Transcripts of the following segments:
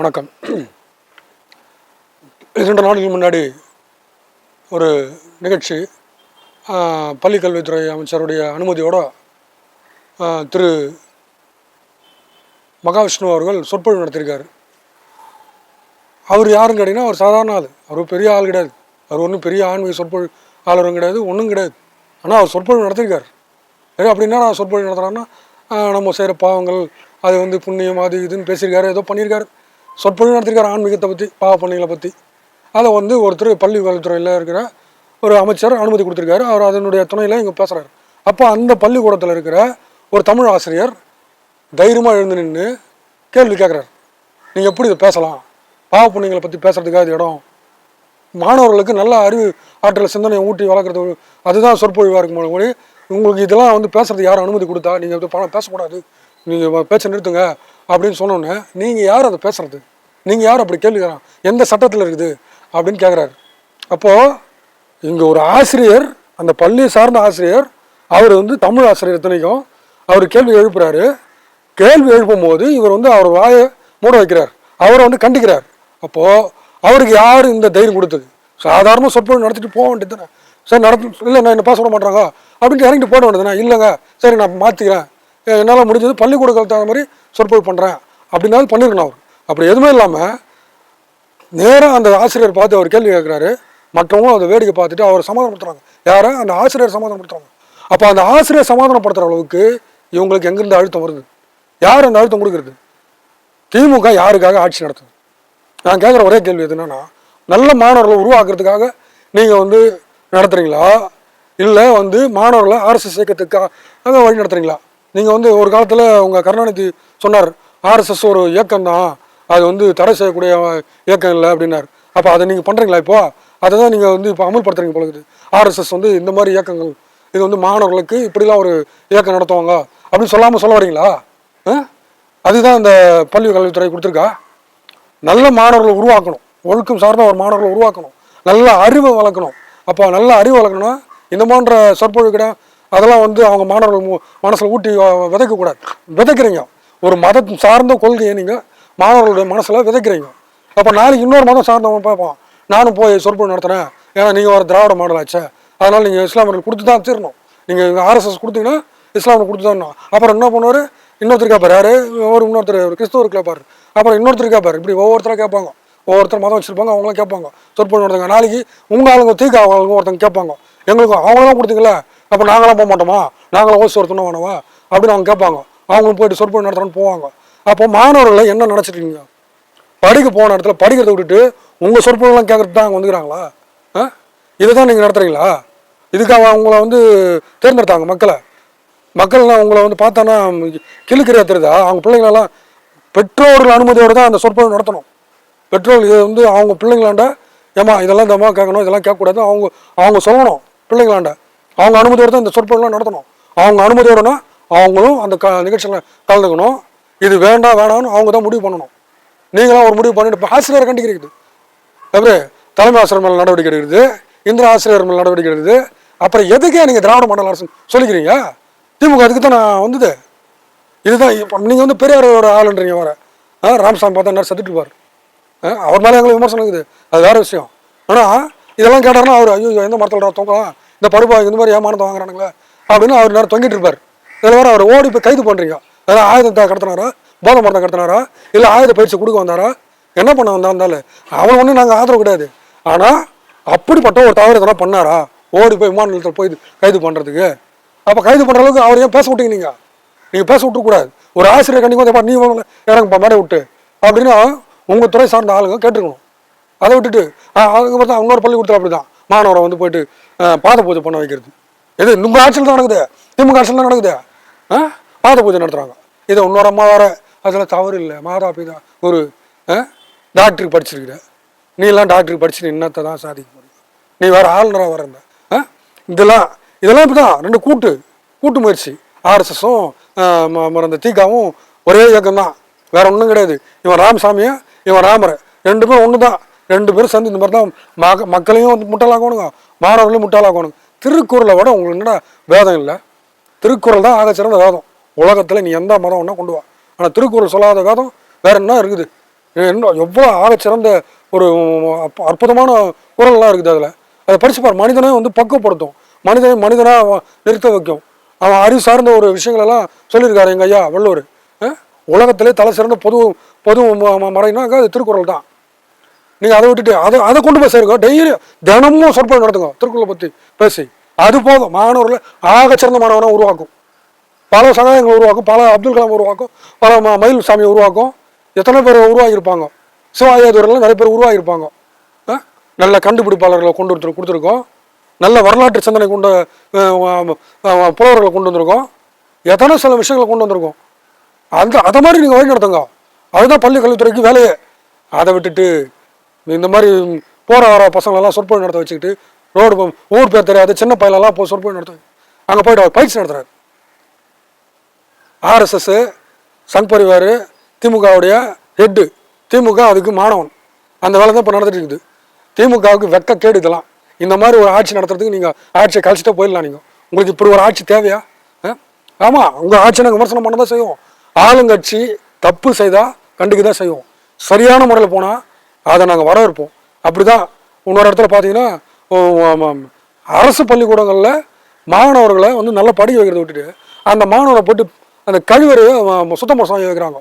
வணக்கம். இரண்டு நாளுக்கு முன்னாடி ஒரு நிகழ்ச்சி பள்ளிக்கல்வித்துறை அமைச்சருடைய அனுமதியோடு திரு. மகாவிஷ்ணு அவர்கள் சொற்பொழிவு நடத்தியிருக்கார். அவர் யாருன்னு கேட்டிங்கன்னா அவர் சாதாரண ஆள். அவர் பெரிய ஆள் கிடையாது. அவர் ஒன்றும் பெரிய ஆன்மீக சொற்பொழிவு ஆளரும் கிடையாது ஒன்றும் கிடையாது. ஆனால் அவர் சொற்பொழிவு நடத்தியிருக்காரு. ஏ அப்படின்னா நான் சொற்பொழிவு நடத்துகிறான்னா நம்ம செய்கிற பாவங்கள் அது வந்து புண்ணியம் அது இதுன்னு பேசியிருக்காரு ஏதோ பண்ணியிருக்காரு. சொற்பொழிவு நடத்திருக்கார் ஆன்மீகத்தை பற்றி பாவ பண்ணைகளை பற்றி அதை வந்து ஒருத்தர் பள்ளி கல்வித்துறையில் இருக்கிற ஒரு அமைச்சர் அனுமதி கொடுத்துருக்காரு. அவர் அதனுடைய துணையில் இங்கே பேசுகிறாரு அப்போ அந்த பள்ளிக்கூடத்தில் இருக்கிற ஒரு தமிழ் ஆசிரியர் தைரியமாக எழுந்து நின்று கேள்வி கேட்குறாரு நீங்கள் எப்படி இதை பேசலாம்? பாவ புண்ணியங்களை பற்றி பேசுறதுக்காக இது இடம். மாணவர்களுக்கு நல்ல அறிவு ஆற்றல் சிந்தனையை ஊட்டி வளர்க்குறது அதுதான் சொற்பொழிவாக இருக்கும் மொழி உங்களுக்கு இதெல்லாம் வந்து பேசுறது யாரும் அனுமதி கொடுத்தா நீங்கள் பணம் பேசக்கூடாது. நீங்கள் பேச்சை நிறுத்துங்க அப்படின்னு சொன்னோன்னே நீங்கள் யார் அதை பேசுறது? நீங்கள் யார் அப்படி கேள்வி எந்த சட்டத்தில் இருக்குது? அப்படின்னு கேட்குறாரு. அப்போது இங்கே ஒரு ஆசிரியர் அந்த பள்ளியை சார்ந்த ஆசிரியர் அவர் வந்து தமிழ் ஆசிரியர் இத்தனைக்கும் அவர் கேள்வி எழுப்புறாரு. கேள்வி எழுப்பும் போது இவர் வந்து அவர் வாயை மூட வைக்கிறார். அவரை வந்து கண்டிக்கிறார். அப்போது அவருக்கு யார் இந்த தைரியம் கொடுத்தது? சாதாரண சொற்பொழிவு நடத்திட்டு போக வேண்டியது தானே? சரி நடத்து இல்லை நான் என்ன பேச விட மாட்டாங்க அப்படின்ட்டு இறங்கிட்டு போட வேண்டியதுனா இல்லைங்க. சரி நான் மாற்றிக்கிறேன் என்னால் முடிஞ்சது பள்ளிக்கூடங்களுக்கு தகுந்த மாதிரி சொற்பொழிவு பண்ணுறேன் அப்படின்னாலும் பண்ணியிருக்கணும் அவர். அப்படி எதுவுமே இல்லாமல் நேராக அந்த ஆசிரியர் பார்த்து அவர் கேள்வி கேட்குறாரு. மற்றவங்களும் அதை வேடிக்கை பார்த்துட்டு அவர் சமாதானப்படுத்துறாங்க. யாரை? அந்த ஆசிரியர் சமாதானப்படுத்துறாங்க. அப்போ அந்த ஆசிரியர் சமாதானப்படுத்துகிற அளவுக்கு இவங்களுக்கு எங்கேருந்து அழுத்தம் வருது? யார் அந்த அழுத்தம் கொடுக்குறது? திமுக யாருக்காக ஆட்சி நடத்துது? நான் கேட்குற ஒரே கேள்வி எதுனா என்னன்னா நல்ல மாணவர்களை உருவாக்குறதுக்காக நீங்கள் வந்து நடத்துகிறீங்களா இல்லை வந்து மாணவர்களை ஆர்எஸ்எஸ் இயக்கத்துக்காக வழி நடத்துறீங்களா? நீங்கள் வந்து ஒரு காலத்தில் உங்கள் கருணாநிதி சொன்னார் ஆர்எஸ்எஸ் ஒரு இயக்கம் தான் அது வந்து தடை செய்யக்கூடிய இயக்கம் இல்லை அப்படின்னார். அப்போ அதை நீங்கள் பண்ணுறீங்களா இப்போது அதை தான் நீங்கள் வந்து இப்போ அமல்படுத்துறீங்க போல இருக்குது. ஆர்எஸ்எஸ் வந்து இந்த மாதிரி இயக்கங்கள் இது வந்து மாணவர்களுக்கு இப்படிலாம் ஒரு இயக்கம் நடத்துவாங்க அப்படின்னு சொல்லாமல் சொல்ல வரீங்களா? ஆ? அதுதான் இந்த பள்ளி கல்வித்துறை கொடுத்துருக்கா? நல்ல மாணவர்களை உருவாக்கணும். ஒழுக்கம் சார்ந்த ஒரு மாணவர்களை உருவாக்கணும். நல்ல அறிவை வளர்க்கணும். அப்போ நல்ல அறிவு வளர்க்கணும்னா இந்த மாதிரி சொற்பொழிவு கிட்ட அதெல்லாம் வந்து அவங்க மாணவர்கள் மனசில் ஊட்டி விதைக்கக்கூடாது. விதைக்கிறீங்க. ஒரு மதம் சார்ந்த கொள்கையை நீங்கள் மாணவர்களுடைய மனசில் விதைக்கிறீங்க. அப்போ நாளைக்கு இன்னொரு மதம் சார்ந்தவங்க பார்ப்போம் நானும் போய் சொற்பொழிவு நடத்துகிறேன் ஏன்னா நீங்கள் ஒரு திராவிட மாடல் ஆச்சே அதனால் நீங்கள் இஸ்லாமியர்கள் கொடுத்து தான் தீரணும். நீங்கள் ஆர்எஸ்எஸ் கொடுத்தீங்கன்னா இஸ்லாமியர் கொடுத்து தான் அப்புறம் என்ன பண்ணுவார்? இன்னொருத்தர் கேட்பார் யார்? ஒரு இன்னொருத்தர் ஒரு கிறிஸ்தவர் கேட்பார் அப்புறம் இன்னொருத்தர் கேட்பார் இப்படி ஒவ்வொருத்தராக கேட்பாங்க. ஒவ்வொருத்தர் மதம் வச்சிருப்பாங்க அவங்களாம் கேட்பாங்க. சொற்பொழிவு நடத்துங்க. நாளைக்கு உங்கள் ஆளுங்க தீக்க ஆளுங்க ஒருத்தங்க கேட்பாங்க. எங்களுக்கும் அவங்களாம் கொடுத்தீங்களா அப்போ நாங்களாம் போக மாட்டோமா? நாங்களாம் ஓசி ஒருத்தணும் வேணவா அப்படின்னு அவங்க கேட்பாங்க. அவங்களும் போயிட்டு சொற்பொழிவு நடத்துறோன்னு போவாங்க. அப்போ மாணவர்களை என்ன நினச்சிருக்கீங்க படிக்க போன இடத்துல படிக்கிறத விட்டுட்டு உங்கள் சொற்பொழிலாம் கேட்கறது தான் அவங்க வந்துக்கிறாங்களா? ஆ? இதை தான் நீங்கள் நடத்துகிறீங்களா இதுக்காக அவங்கள வந்து தேர்ந்தெடுத்தாங்க மக்களை. மக்கள்லாம் உங்களை வந்து பார்த்தானா கிளுக்கிறியா தெரியுதா அவங்க பிள்ளைங்களெல்லாம் பெற்றோர்கள் அனுமதியோடு தான் அந்த சொற்பொழிவு நடத்தணும். பெற்றோர்கள் இது வந்து அவங்க பிள்ளைங்களாண்ட ஏமா இதெல்லாம் இந்த கேட்கணும் இதெல்லாம் கேட்கக்கூடாது அவங்க அவங்க சொல்லணும். பிள்ளைங்களாண்ட. அவங்க அனுமதியோடு தான் இந்த சொற்பொழிவுலாம் நடத்தணும். அவங்க அனுமதியோடனா அவங்களும் அந்த க நிகழ்ச்சியில் கலந்துக்கணும். இது வேண்டாம் வேணாம்னு அவங்க தான் முடிவு பண்ணணும். நீங்களாம் ஒரு முடிவு பண்ணிட்டு இப்போ ஆசிரியரை கண்டிக்கிறது. எப்படி தலைமை ஆசிரியர் மேலே நடவடிக்கை எடுக்கிறது இந்திர ஆசிரியர் மேலே நடவடிக்கை எடுக்கிறது. அப்புறம் எதுக்கே நீங்கள் திராவிட மாடல் அரசு சொல்லிக்கிறீங்க? திமுக அதுக்கு தான் நான் வந்தது? இதுதான் இப்போ நீங்கள் வந்து பெரியாரோட ஆளுன்றீங்க வர ஆ ராமசாமி பார்த்தா நேரம் செத்துட்டு இருப்பார் ஆ, அவர் மேலே எங்களுக்கு விமர்சனம் இருக்குது. அது வேறு விஷயம். ஆனால் இதெல்லாம் கேட்டார்னா அவர் ஐயோ எந்த மரத்தில் தொங்கலாம்? இந்த பருப்பா இந்த மாதிரி ஏமானத்தை வாங்குறானுங்களே அப்படின்னு அவர் நேரம் தொங்கிட்டு இருப்பார். இதில் வேற அவர் ஓடி போய் கைது பண்ணுறீங்க அதாவது ஆயுதத்தை கடத்தினாரா? போதை மரத்தை கடத்தினாரா? இல்லை ஆயுத பயிற்சி கொடுக்க வந்தாரா? என்ன பண்ண வந்தா இருந்தாலும் அவன் ஒன்றும் நாங்கள் ஆதரவு கிடையாது. ஆனால் அப்படிப்பட்ட ஒரு தவறு எதனா பண்ணாரா? ஓடி போய் விமான நிலையத்தில் போய் கைது பண்ணுறதுக்கு அப்போ கைது பண்ணுற அளவுக்கு அவர் ஏன் பேச விட்டீங்க நீங்கள் நீங்கள் பேச விட்டுக்கூடாது ஒரு ஆசிரியர் கண்டிப்பாக வந்து நீ வாங்க மேடை விட்டு. அப்படின்னா உங்கள் துறை சார்ந்த ஆளுங்க கேட்டுருக்கணும். அதை விட்டுட்டு அதுக்கப்புறம் தான் இன்னொரு பள்ளிக்கூடத்தில் அப்படி தான் மாணவரை வந்து போயிட்டு பாத பூஜை பண்ண வைக்கிறது. இது உங்கள் ஆட்சியில் தான் நடக்குது? திமுக ஆட்சியில் தான் நடக்குது? ஆ? பாத பூஜை நடத்துகிறாங்க இதை இன்னொரு அம்மா வர அதில் தவறு இல்லை. மாதா பிதா ஒரு ஆ, டாக்டருக்கு படிச்சிருக்கிற. நீ எல்லாம் டாக்டருக்கு படிச்சு நீ தான் சாதிக்க முடியும் நீ வேற ஆளுநராக வரந்த ஆ? இதெல்லாம் இதெல்லாம் இப்படி தான் ரெண்டு கூட்டு கூட்டு முயற்சி. ஆர்எஸ்எஸும் அந்த தீகாவும் ஒரே இயக்கம் தான் வேற ஒன்றும் கிடையாது. இவன் ராமசாமியும் இவன் ராமர். ரெண்டு பேரும் ஒன்று தான் ரெண்டு பேரும் சேர்ந்து இந்த மாதிரி தான் மக்களையும் வந்து மாணவர்களும் முட்டாளாகணும் திருக்குறளை விட உங்களுக்கு என்னடா வேதம் இல்லை? திருக்குறள் தான் ஆகச்சிறந்த வேதம். உலகத்தில் நீ எந்த மதம் ஒன்றா கொண்டு வா. ஆனால் திருக்குறள் சொல்லாத வேதம் வேற என்ன இருக்குது? என்ன எவ்வளோ ஆகச்சிறந்த ஒரு அற்புதமான குரல்லாம் இருக்குது அதில். அதை படிச்சுப்பார் மனிதனே மனிதனை வந்து பக்குவப்படுத்தும். மனிதனை மனிதனாக நிறுத்த வைக்கும். அவன் அறிவு சார்ந்த ஒரு விஷயங்களெல்லாம் சொல்லியிருக்காரு எங்கள் ஐயா வள்ளுவர். உலகத்திலே தலை சிறந்த பொது பொது மறைனாக்கா அது திருக்குறள் தான். நீங்கள் அதை விட்டுட்டு அதை அதை கொண்டு போய் சேருங்க. டெய்லி தினமும் சொற்பொழிவு நடத்துங்க. திருக்குறளை பற்றி பேசி. அது போதும். ஆக ஆகச்சிறந்த மாணவனாக உருவாக்கும். பல சகாயங்களை உருவாக்கும். பல அப்துல் கலாம் உருவாக்கும். பல ம- மயில் சாமியை உருவாக்கும். எத்தனை பேர் உருவாகியிருப்பாங்க? சிவாயாதுவர்கள் நிறைய பேர் உருவாகியிருப்பாங்க. ஆ? நல்ல கண்டுபிடிப்பாளர்களை கொண்டு வந்து கொடுத்துருக்கோம். நல்ல வரலாற்று சிந்தனை கொண்ட புலவர்களை கொண்டு வந்திருக்கோம். எத்தனை சில விஷயங்களை கொண்டு வந்திருக்கோம். அந்த அதை மாதிரி நீங்கள் வழி நடத்துங்க. அதுதான் பள்ளி கல்வித்துறைக்கு வேலையே. அதை விட்டுட்டு இந்த மாதிரி போகிற வர பசங்களெல்லாம் சொற்பொழிவு நடத்த வச்சுக்கிட்டு ரோடு ஊர் பேர் தெரியாது சின்ன பையலெல்லாம் போய் சொற்பொழிவு நடத்த அங்கே போயிட்டு அவர் பயிற்சி நடத்துறாரு. ஆர்எஸ்எஸ் சங் பரிவார் திமுகவுடைய ஹெட்டு திமுக அதுக்கு மாணவன். அந்த வேலை தான் இப்போ நடந்துட்டு இருக்குது. திமுகவுக்கு வெக்க கேடு இதெல்லாம். இந்த மாதிரி ஒரு ஆட்சி நடத்துறதுக்கு நீங்கள் ஆட்சியை கழிச்சிட்டே போயிடலாம் நீங்கள் உங்களுக்கு இப்படி ஒரு ஆட்சி தேவையா? ஆமாம் உங்கள் ஆட்சியை நாங்கள் விமர்சனம் பண்ண தான் செய்வோம். ஆளுங்கட்சி தப்பு செய்தால் கண்டுக்கு தான் செய்வோம். சரியான முறையில் போனால் அதை நாங்கள் வரவேற்போம். அப்படி தான் இன்னொரு இடத்துல பார்த்தீங்கன்னா அரசு பள்ளிக்கூடங்களில் மாணவர்களை வந்து நல்லா படிக்க வைக்கிறத விட்டுட்டு அந்த மாணவரை போட்டு அந்த கழிவறையை சுத்தம் பண்ண வைக்கிறாங்க.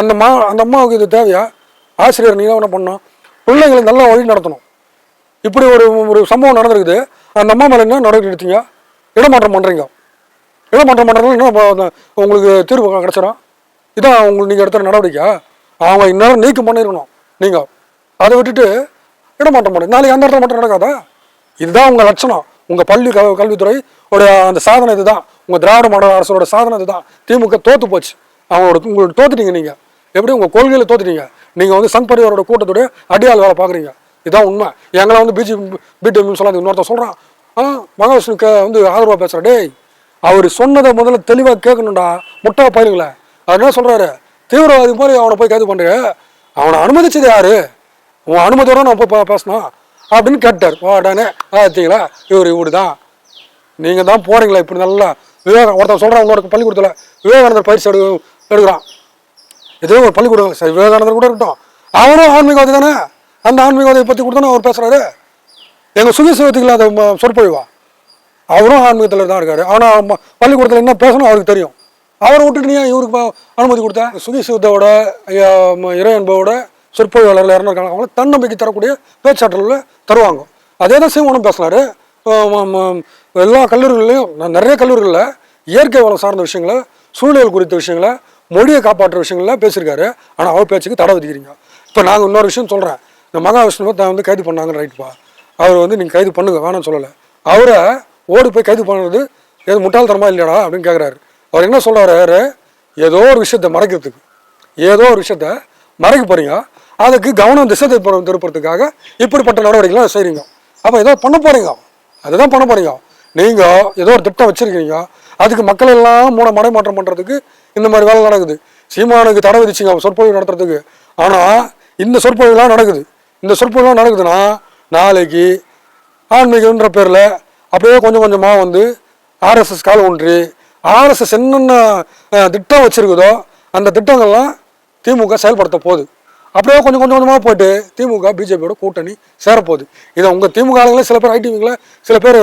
அந்த மா அந்த அம்மாவுக்கு இது தேவையா? ஆசிரியர் நீங்கள் என்ன பண்ணணும்? பிள்ளைங்களை நல்லா வழி நடத்தணும். இப்படி ஒரு ஒரு சம்பவம் நடந்திருக்குது. அந்த அம்மா மேலே என்ன நடவடிக்கை எடுத்தீங்க? இடமாற்றம் பண்ணுறீங்க இடமாற்றம் பண்ணுறதுனால என்ன உங்களுக்கு தீர்வு கிடச்சிடும் இதான் உங்களுக்கு நீங்கள் எடுத்த நடவடிக்கை. அவங்க இந்நேரம் நீக்கம் பண்ணிருக்கணும். நீங்கள் அதை விட்டுட்டு இடமாற்றம் பண்ணு. நாளைக்கு அந்த இடத்துல மட்டும் நடக்காதா? இதுதான் உங்கள் லட்சணம். உங்கள் பள்ளி க கல்வித்துறை உடைய அந்த சாதனை இதுதான். உங்கள் திராவிட மாடல் அரசோட சாதனை இதுதான். திமுக தோத்து போச்சு. அவங்களோட உங்களுக்கு தோத்துட்டீங்க நீங்கள் எப்படி உங்கள் கொள்கையில் தோத்துட்டீங்க? நீங்கள் வந்து சங் பரிவாரோட கூட்டத்துடைய அடியாள் வேலை பார்க்குறீங்க. இதான் உண்மை. எங்களை வந்து பிஜி பிடிஎம் சொல்லாது இன்னொருத்தன் சொல்கிறான் ஆ மகாவிஷ்ணுக்கு வந்து ஆதரவாக பேசுகிற டேய் அவர் சொன்னதை முதல்ல தெளிவாக கேட்கணும்டா. முட்டா பயிருங்களேன் அவர் என்ன சொல்கிறாரு தீவிரவாதி மாதிரி அவனை போய் கைது பண்ணுற அவனை அனுமதிச்சது யாரு? உன் அனுமதியோட நான் போய் பேசணும் அப்படின்னு கேட்டார். வாடானே பார்த்தீங்களா இவர் இவரு தான் நீங்கள் தான் போகிறீங்களா இப்படி நல்லா விவேகம் ஒருத்தன் சொல்கிறான் இன்னொரு பள்ளிக்கூடத்தில் விவேகானந்தர் பயிற்சி எடு எடுக்கிறான். ஏதோ ஒரு பள்ளிக்கூடம் சரி விவேகானந்தர் கூட இருக்கட்டும். அவரும் ஆன்மீகவாதி தானே அந்த ஆன்மீகவாதியை பற்றி கூட தானே அவர் பேசுகிறாரு எங்கள் சுகிசிவத்துக்குள்ள அதை சொற்பொழிவா? அவரும் ஆன்மீகத்தில் தான் இருக்காரு. ஆனால் பள்ளிக்கூடத்தில் என்ன பேசணும் அவருக்கு தெரியும். அவரை விட்டுட்டு நீ இவருக்கு அனுமதி கொடுத்தேன் சுகிசிவத்தோட இறை அன்போட சொற்பொழிவாளர்கள் யாருன்னா இருக்காங்க அவங்கள தன்னம்பிக்கை தரக்கூடிய பேச்சாற்றலில் தருவாங்க. அதே தான் சீமானும் பேசினாரு எல்லா கல்லூரிகள்லையும் நான் நிறைய கல்லூரிகளில் இயற்கை வளம் சார்ந்த விஷயங்களை சூழல் குறித்த விஷயங்களை மொழியை காப்பாற்றுற விஷயங்கள்லாம் பேசியிருக்காரு. ஆனால் அவர் பேச்சுக்கு தடை விதிக்கிறீங்க. இப்போ நாங்கள் இன்னொரு விஷயம் சொல்கிறேன் இந்த மகாவிஷ்ணுவை தான் வந்து கைது பண்ணாங்க ரைட்டுப்பா அவர் வந்து நீங்கள் கைது பண்ணுங்க வேணாம்னு சொல்லலை. அவரை ஓடி போய் கைது பண்ணுறது ஏதோ முட்டாள்தரமா இல்லையாடா அப்படின்னு கேட்குறாரு அவர் என்ன சொல்கிறாரு ஏதோ ஒரு விஷயத்தை மறைக்கிறதுக்கு ஏதோ ஒரு விஷயத்த மறைக்க போகிறீங்க அதுக்கு கவனம் திசை திருப்ப- திருப்புறதுக்காக இப்படிப்பட்ட நடவடிக்கைலாம் செய்கிறீங்க அப்போ ஏதோ பண்ண போகிறீங்க அதுதான் பண்ண போகிறீங்க நீங்கள் ஏதோ ஒரு திட்டம் வச்சுருக்கீங்க. அதுக்கு மக்கள் எல்லாம் மூட மடைமாற்றம் பண்ணுறதுக்கு இந்த மாதிரி வேலை நடக்குது. சீமானுக்கு தடை விதிச்சிங்க சொற்பொழிவு நடத்துறதுக்கு. ஆனால் இந்த சொற்பொழிவுலாம் நடக்குது. இந்த சொற்பொழிவுலாம் நடக்குதுன்னா நாளைக்கு ஆன்மீகன்ற பேரில் அப்படியே கொஞ்சம் கொஞ்சமாக வந்து ஆர்எஸ்எஸ் கால் ஒன்றி ஆர்எஸ்எஸ் என்னென்ன திட்டம் வச்சுருக்குதோ அந்த திட்டங்கள்லாம் திமுக செயல்படுத்த போகுது. அப்படியே கொஞ்சம் கொஞ்சம் கொஞ்சமாக போயிட்டு திமுக பிஜேபியோட கூட்டணி சேரப்போகுது. இதை உங்கள் திமுக ஆளுங்களே சில பேர் ஐடிவிங்கள சில பேர்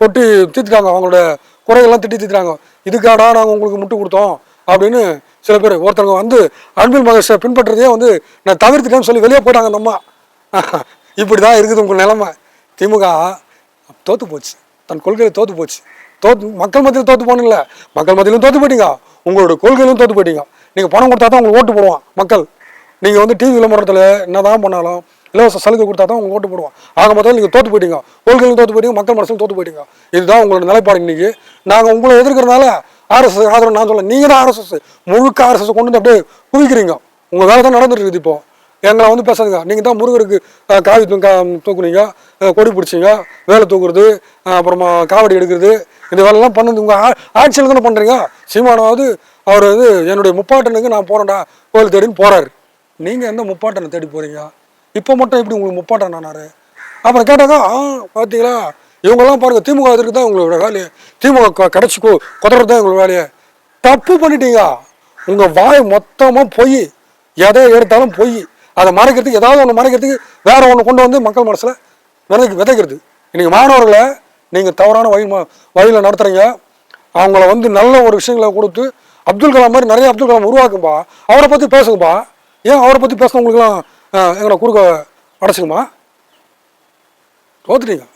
கொட்டி தீர்த்துட்டாங்க. அவங்களோட குறைகள்லாம் திட்டி தீர்த்துட்டாங்க. இதுக்காடா நாங்கள் உங்களுக்கு முட்டு கொடுத்தோம் அப்படின்னு சில பேர் ஒருத்தவங்க வந்து அன்பில் மகேஷை பின்பற்றதையே வந்து நான் தவிர்த்துட்டேன்னு சொல்லி வெளியே போயிட்டாங்க நம்ம. இப்படி தான் இருக்குது உங்கள் நிலைமை. திமுக தோற்று போச்சு. தன் கொள்கையில் தோற்று போச்சு. தோத்து மக்கள் மத்தியில் தோற்று போனீங்களே மக்கள் மத்தியிலும் தோற்று போயிட்டீங்க. உங்களோட கொள்கையிலும் தோற்று போயிட்டீங்க. நீங்கள் பணம் கொடுத்தா தான் உங்களுக்கு ஓட்டு போடுவான் மக்கள். நீங்கள் வந்து டிவி விளம்பரத்தில் என்னதான் பண்ணாலும் இலவச சலுகை கொடுத்தா தான் உங்கள் ஓட்டு போடுவோம் ஆக மொத்தம் நீங்கள் தோற்று போயிட்டீங்க. கொள்கையிலும் தோற்று போயிட்டீங்க மக்கள் மனசிலும் தோற்று போயிட்டீங்க. இதுதான் உங்களோட நிலைப்பாடு இன்னைக்கு. நாங்கள் உங்களை எதிர்க்கிறனால ஆர்எஸ்எஸ் ஆதரவு நான் சொல்ல நீங்கள் தான் ஆர்எஸ்எஸ் முழுக்க ஆர்எஸ்எஸ் கொண்டு வந்து அப்படியே குவிக்கிறீங்க. உங்கள் வேலை தான் நடந்துட்டு இருக்குது இப்போ. எங்களை வந்து பேசாதுங்க. நீங்கள் தான் முருகருக்கு காவி கா தூக்குனீங்க கொடி பிடிச்சிங்க வேலை தூக்குறது அப்புறமா காவடி எடுக்கிறது இந்த வேலைலாம் பண்ணது உங்கள் ஆட்சியில் தானே பண்ணுறீங்க சீமானாவது அவர் வந்து என்னுடைய முப்பாட்டனுக்கு நான் போகிறேன்டா கோயில் தேடின்னு போகிறாரு நீங்கள் எந்த முப்பாட்டனை தேடி போகிறீங்க இப்போ மட்டும் எப்படி உங்களுக்கு முப்பாட்டன் ஆனாரு? அப்புறம் கேட்டாக்கா ஆ பார்த்தீங்களா இவங்கெல்லாம் பாருங்கள் திமுக எதிர்க்கு தான் உங்களோட வேலையை. திமுக க- கடைசி குதறது தான் உங்களோட வேலையை. தப்பு பண்ணிட்டீங்க. உங்கள் வாய் மொத்தமாக பொய். எதை எடுத்தாலும் பொய். அதை மறைக்கிறதுக்கு ஏதாவது ஒன்று மறைக்கிறதுக்கு வேறு ஒன்று கொண்டு வந்து மக்கள் மனசில் விதைக்கு விதைக்கிறது. இன்றைக்கி மாணவர்களை நீங்கள் தவறான வழி வழியில் நடத்துகிறீங்க அவங்கள வந்து நல்ல ஒரு விஷயங்களை கொடுத்து அப்துல் கலாம் மாதிரி நிறைய அப்துல் கலாம் உருவாக்கும்பா. அவரை பற்றி பேசுங்கப்பா. ஏன் அவரை பற்றி பேசினவங்களுக்குலாம் எங்களை குறுக்க அடைச்சிக்குமா? தோத்துட்டீங்க.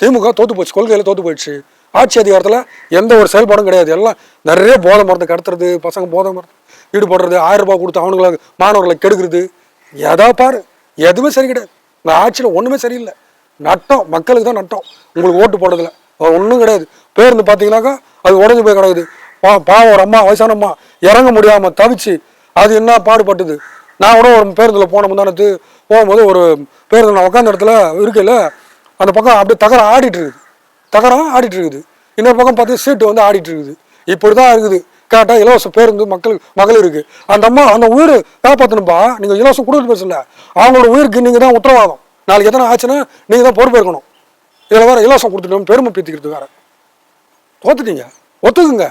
திமுக தோற்று போச்சு கொள்கையில் தோற்று போயிடுச்சு. ஆட்சி அதிகாரத்தில் எந்த ஒரு செயல்பாடும் கிடையாது. எல்லாம் நிறைய போதை மருந்து கடத்துறது பசங்க போதை மருந்து ஈடுபடுறது ஆயிரம் ரூபாய் கொடுத்து அவனுங்களை மாணவர்களை கெடுக்கிறது. எதா பாரு எதுவுமே சரி கிடையாது. இந்த ஆட்சியில் ஒன்றுமே சரியில்லை. நட்டம் மக்களுக்கு தான் நட்டம். உங்களுக்கு ஓட்டு போடுறதில்ல ஒன்றும் கிடையாது. பேருந்து பார்த்தீங்கன்னாக்கா அது உடஞ்சி போய் கிடக்குது. பா பாவம் ஒரு அம்மா வயசான அம்மா இறங்க முடியாமல் தவிச்சு அது என்ன பாடுபட்டுது? நான் கூட ஒரு பேருந்தில் போன முந்தானத்து போகும்போது ஒரு பேருந்து நான் உட்காந்த இடத்துல இருக்கையில் அந்த பக்கம் அப்படியே தகரம் ஆடிட்டு இருக்குது. தகரம் ஆடிட்டு இருக்குது. இன்னொரு பக்கம் பார்த்து சீட்டு வந்து ஆடிட்டு இருக்குது. இப்படி தான் இருக்குது கேட்டால் இலவச பேருந்து மக்கள் மகளிருக்கு அந்த அம்மா அந்த உயிர் காப்பாற்றணும்பா நீங்கள் இலவசம் கொடுத்து பேசல அவங்களோட உயிருக்கு நீங்கள் தான் உத்தரவாதம். நாளைக்கு எத்தனை ஆச்சுன்னா நீங்கள் தான் பொறுப்பேற்கணும் இதில் வேற இலவசம் கொடுத்துட்டோம். பெருமை பீத்திக்கிறது வேற. தோத்துட்டீங்க. ஒத்துக்குங்க.